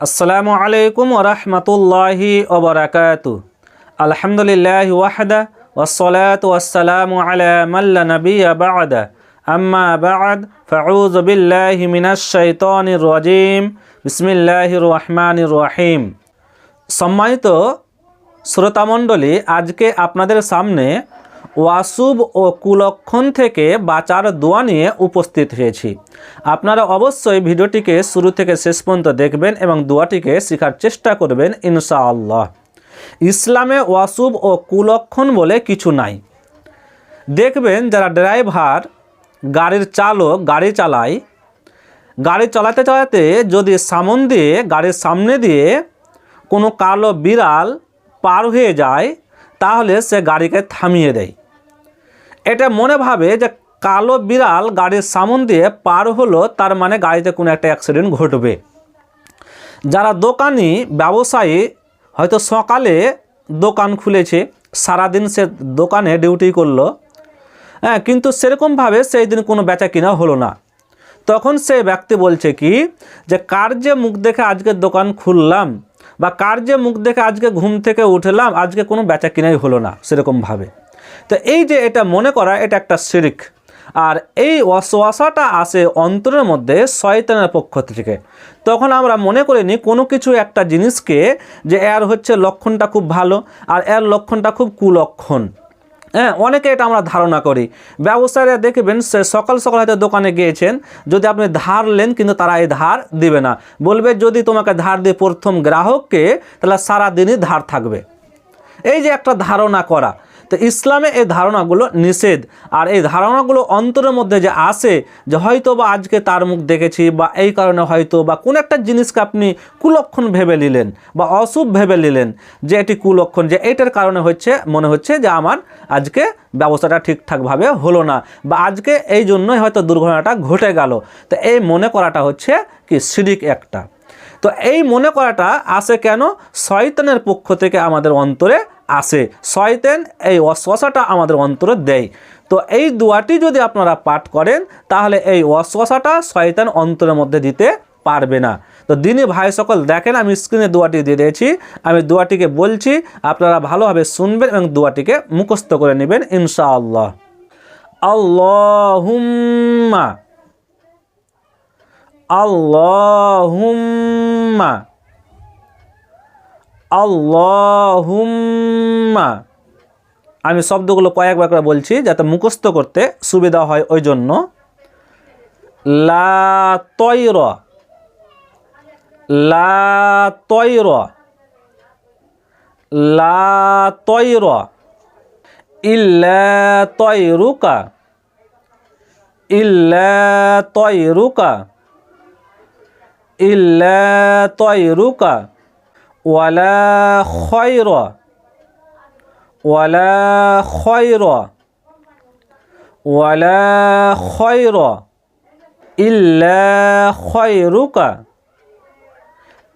আসসালামু আলাইকুম ওরহমতুল্লাহি ওবরাকাত আলহামদুলিল্লাহ ওয়াহদা ওসলাত ওসালাম আলামাল্লা নবী আবাদা আম্মা বাদ ফাউজ বিল্লাহি মিনাশ শৈতনির রাজিম। বিসমিল্লাহির রহমানির রহিম। সম্মানিত শ্রোতামণ্ডলী, আজকে আপনাদের সামনে ওয়াসুব ও কুলক্ষণ থেকে বাঁচার দোয়া নিয়ে উপস্থিত হয়েছি। আপনারা অবশ্যই ভিডিওটিকে শুরু থেকে শেষ পর্যন্ত দেখবেন এবং দোয়াটিকে শেখার চেষ্টা করবেন ইনশাআল্লাহ। ইসলামে ওয়াসুব ও কুলক্ষণ বলে কিছু নাই। দেখবেন যারা ড্রাইভার, গাড়ির চালক, গাড়ি চালায়, গাড়ি চালাতে চালাতে যদি সামন দিয়ে, গাড়ির সামনে দিয়ে কোনো কালো বিড়াল পার হয়ে যায়, তাহলে সে গাড়িকে থামিয়ে দেয়। এটা মনে ভাবে যে কালো বিড়াল গাড়ির সামন দিয়ে পার হলো, তার মানে গাড়িতে কোনো একটা অ্যাক্সিডেন্ট ঘটবে। যারা দোকানি, ব্যবসায়ী হয়তো সকালে দোকান খুলেছে, সারাদিন সে দোকানে ডিউটি করল হ্যাঁ কিন্তু সেরকমভাবে সেই দিন কোনো বেচা কিনা হলো না। তখন সে ব্যক্তি বলছে কি, যে কার যে মুখ দেখে আজকে দোকান খুললাম বা কার যে মুখ দেখে আজকে ঘুম থেকে উঠলাম, আজকে কোনো বেচা কিনাই হলো না সেরকমভাবে তো এই যে এটা মনে করা, এটা একটা শিরিক। আর এই অশ্বাসাটা আসে অন্তরের মধ্যে শয়তানের পক্ষ থেকে। তখন আমরা মনে করি নি কোনো কিছু একটা জিনিসকে যে এর হচ্ছে লক্ষণটা খুব ভালো আর এর লক্ষণটা খুব কুলক্ষণ। হ্যাঁ অনেকে এটা আমরা ধারণা করি। ব্যবসায়ীরা দেখবেন সে সকাল সকাল হয়তো দোকানে গিয়েছেন, যদি আপনি ধার নেন কিন্তু তারা এই ধার দিবে না। বলবে যদি তোমাকে ধার দিয়ে প্রথম গ্রাহককে তাহলে সারাদিনই ধার থাকবে। এই যে একটা ধারণা করা তো ইসলামে এই ধারণাগুলো নিষেধ। আর এই ধারণাগুলো অন্তরের মধ্যে যে আসে যে হয়তো বা আজকে তার মুখ দেখেছি বা এই কারণে হয়তো বা কোন একটা জিনিসকে আপনি কুলক্ষণ ভেবে নিলেন বা অশুভ ভেবে নিলেন যে এটি কুলক্ষণ, যে এটার কারণে হচ্ছে, মনে হচ্ছে যে আমার আজকে ব্যবস্থাটা ঠিকঠাকভাবে হলো না বা আজকে এই জন্যই হয়তো দুর্ঘটনাটা ঘটে গেল। তো এই মনে করাটা হচ্ছে কি সিরিক একটা। তো এই মনে করাটা আসে কেন? শয়তানের পক্ষ থেকে আমাদের অন্তরে আসে। শয়তেন এই অশ্বাসাটা আমাদের অন্তরে দেয়। তো এই দোয়াটি যদি আপনারা পাঠ করেন, তাহলে এই অশ্বাসাটা শয়তান অন্তরের মধ্যে দিতে পারবে না। তো দিনে ভাই সকল দেখেন, আমি স্ক্রিনে দোয়াটি দিয়ে দিয়েছি। আমি দোয়াটিকে বলছি, আপনারা ভালোভাবে শুনবেন এবং দোয়াটিকে মুখস্থ করে নেবেন, ইনশাআল্লাহ। আল্লাহুম্মা। আল্লাহুম্মা। আল্লাহুম্মা। আমি শব্দগুলো কয়েকবার করে বলছি যাতে মুখস্থ করতে সুবিধা হয় ওই জন্য। লা তৈর লা তৈর লা তৈর ইল্লা তৈরুকা ইল্লা তৈরুকা ইল্লা তৈরুকা ওয়ালা খয়র ওয়ালা খয়র ওয়ালা খয়র ইল্লা খয়রুকা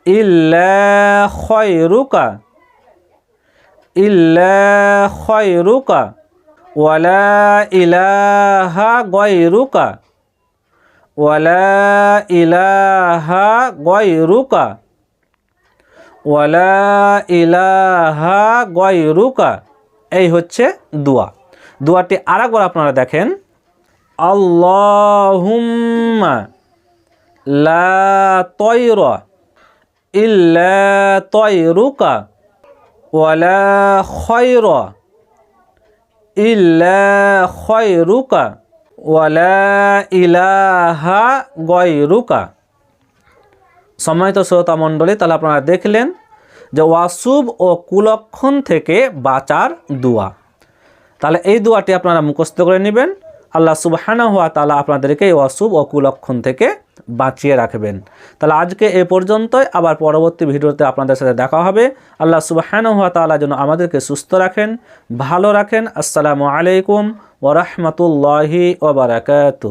ইল্লা খয়রুকা ইল্লা খয়রুকা ওয়ালা ইলাহা গয়রুকা ওয়ালা ইলাহা গয়রুকা ওয়ালা ইলাহা গয়রুকা। এই হচ্ছে দোয়া। দোয়াটি আরেকবার আপনারা দেখেন। আল্লাহুম্মা লা তৈর ইল্লা তৈরুকা ওয়ালা খয়র ইল্লা খয়রুকা ওয়ালা ইলাহা গয়রুকা। সম্মানিত শ্রোতা মণ্ডলী তাহলে আপনারা দেখলেন যে ওয়াসুব ও কুলক্ষণ থেকে বাঁচার দোয়া। তাহলে এই দোয়াটি আপনারা মুখস্থ করে নেবেন। আল্লাহ সুবহানা হওয়া তালা আপনাদেরকে এই অশুভ ও কুলক্ষণ থেকে বাঁচিয়ে রাখবেন। তাহলে আজকে এ পর্যন্তই। আবার পরবর্তী ভিডিওতে আপনাদের সাথে দেখা হবে। আল্লাহ সুবহানা হওয়া তালা যেন আমাদেরকে সুস্থ রাখেন, ভালো রাখেন। আসসালামু আলাইকুম ওরহমতুল্লাহি ওবরাকাতু